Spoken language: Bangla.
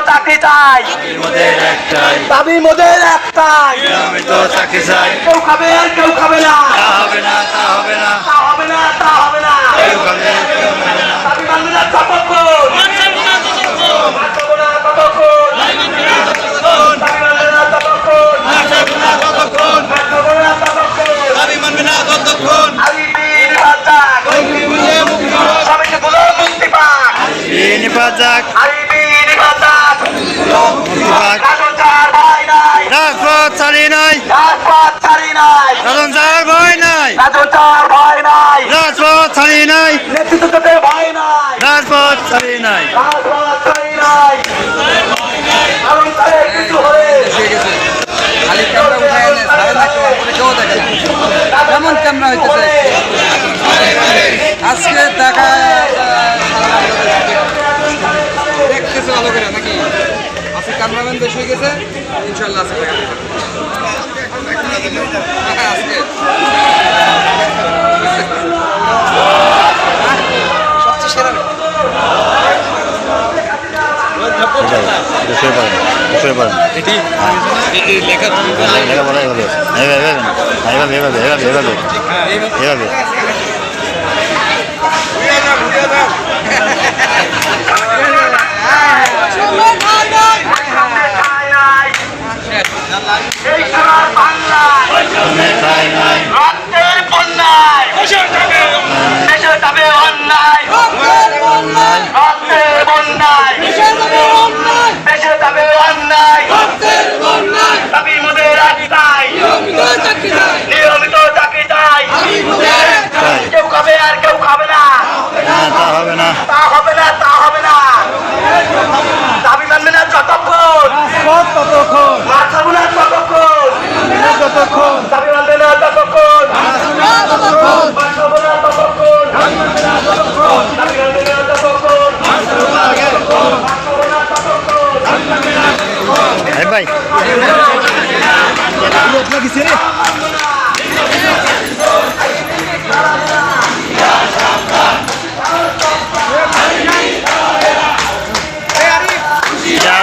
চাকরি চাই। দাবি মোদের একটাই। চাকরি চাই কেউ খাবে আর কেউ খাবে না। হবে না তা হবে না। তা হবে না তা হবে না কেউ খাবে দাবি মানবে না নাই রাজন চার ভয় নাই। রাজপথ ছাড়ি নাই। নেতৃত্বতে ভয় নাই। রাজপথ ছাড়ি নাই। রাজপথ ছাড়ি নাই। কারণ তাদের কিছু হলে খালি ক্যামেরা উঠায় এনে সাড়ে না কেউ করে কেউ দেখে না। কেমন ক্যামেরা হইতেছে? আজকে দেখা দেখতেছে ভালো করে নাকি? আজকে ক্যামেরাম্যান বেশ হয়ে গেছে ইনশাল্লাহ আজকে দেখা আজকে। শুয়ে পড়েন শুয়ে পড়েন এটি এটি লেখা লেখাপড়া এভাবে এভাবে এভাবে এভাবে এভাবে এভাবে এভাবে এই সোনার বাংলায় তাই নাই রক্তের বন্যায় দেশে যাবে অন্যায় রক্তের বন্যায় দেশে যাবে অন্যায় দাবি মোদের একটাই নিয়মিত চাকরি চাই তাই কেউ খাবে আর কেউ খাবে না না তা হবে না তা হবে না তা হবে না দাবি মানবে না যতক্ষণ। ততক্ষণ। মানবে না ততক্ষণ। ততক্ষণ। দাবি মানবে না ততক্ষণ।